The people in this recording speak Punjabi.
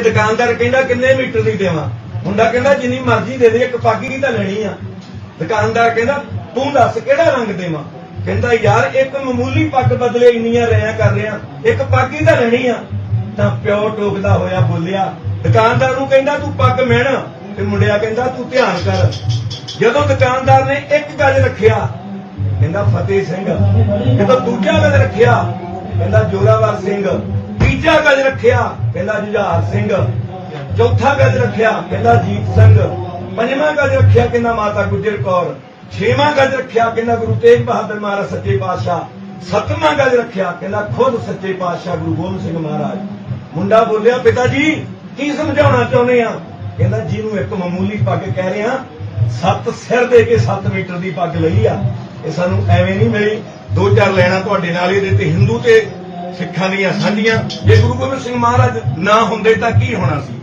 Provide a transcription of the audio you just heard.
ਦੁਕਾਨਦਾਰ ਕਹਿੰਦਾ ਕਿੰਨੇ ਮੀਟਰ ਦੀ ਦੇਵਾਂ? ਮੁੰਡਾ ਕਹਿੰਦਾ ਜਿੰਨੀ ਮਰਜ਼ੀ ਦੇ ਦੇ, ਇੱਕ ਪੱਗ ਹੀ ਤਾਂ ਲੈਣੀ ਆ। ਦੁਕਾਨਦਾਰ ਕਹਿੰਦਾ, ਤੂੰ ਦੱਸ ਕਿਹੜਾ ਰੰਗ ਦੇਵਾਂ? ਕਹਿੰਦਾ, ਯਾਰ, ਇੱਕ ਮਾਮੂਲੀ ਪੱਗ ਬਦਲੇ ਇੰਨੀਆਂ ਰਿਆਂ ਕਰ ਰਿਆਂ ਇੱਕ ਪੱਗ ਤਾਂ ਲੈਣੀ ਆ। ਤਾਂ ਪਿਓ ਟੋਕਦਾ ਹੋਇਆ ਬੋਲਿਆ, ਦੁਕਾਨਦਾਰ ਨੂੰ ਕਹਿੰਦਾ, ਤੂੰ ਪੱਗ ਮਿਣ ਤੇ ਮੁੰਡਿਆ ਕਹਿੰਦਾ, ਤੂੰ ਧਿਆਨ ਕਰ। ਜਦੋਂ ਦੁਕਾਨਦਾਰ ਨੇ ਇੱਕ ਗੱਲ ਰੱਖਿਆ, ਕਹਿੰਦਾ, ਫਤਿਹ ਸਿੰਘ। ਜਦੋਂ ਦੂਜਾ ਗੱਲ ਰੱਖਿਆ, ਕਹਿੰਦਾ, ਜੋਰਾਵਰ ਸਿੰਘ। ਤੀਜਾ ਗਜ ਰੱਖਿਆ ਕਹਿੰਦਾ ਜੁਝਾਰ ਸਿੰਘ। ਚੌਥਾ ਗਜ ਰੱਖਿਆ ਕਹਿੰਦਾ ਜੀਤ ਸਿੰਘ। ਪੰਜਵਾਂ ਗੱਜ ਰੱਖਿਆ ਕਹਿੰਦਾ ਮਾਤਾ ਗੁਜਰ ਕੌਰ। ਛੇਵਾਂ ਗਜ ਰੱਖਿਆ ਕਹਿੰਦਾ ਗੁਰੂ ਤੇਗ ਬਹਾਦਰ ਮਹਾਰਾਜ ਸੱਚੇ ਪਾਤਸ਼ਾਹ। ਸੱਤਵਾਂ ਗਜ ਰੱਖਿਆ ਕਹਿੰਦਾ ਖੁਦ ਸੱਚੇ ਪਾਤਸ਼ਾਹ ਗੁਰੂ ਗੋਬਿੰਦ ਸਿੰਘ ਮਹਾਰਾਜ। ਮੁੰਡਾ ਬੋਲਿਆ, ਪਿਤਾ ਜੀ, ਕੀ ਸਮਝਾਉਣਾ ਚਾਹੁੰਦੇ ਆ? ਕਹਿੰਦਾ, ਜਿਹਨੂੰ ਇੱਕ ਮਾਮੂਲੀ ਪੱਗ ਕਹਿ ਰਹੇ ਆ ਸੱਤ ਸਿਰ ਦੇ ਕੇ 7 ਮੀਟਰ ਦੀ ਪੱਗ ਲਈ ਆ। ਇਹ ਸਾਨੂੰ ਐਵੇਂ ਨਹੀਂ ਮਿਲੀ। ਦੋ ਚਾਰ ਲੈਣਾ ਤੁਹਾਡੇ ਨਾਲ ਇਹਦੇ ਤੇ ਹਿੰਦੂ ਤੇ ਸਿੱਖਾਂ ਦੀਆਂ ਸਾਂਝੀਆਂ। ਜੇ ਗੁਰੂ ਗੋਬਿੰਦ ਸਿੰਘ ਮਹਾਰਾਜ ਨਾ ਹੁੰਦੇ ਤਾਂ ਕੀ ਹੋਣਾ ਸੀ?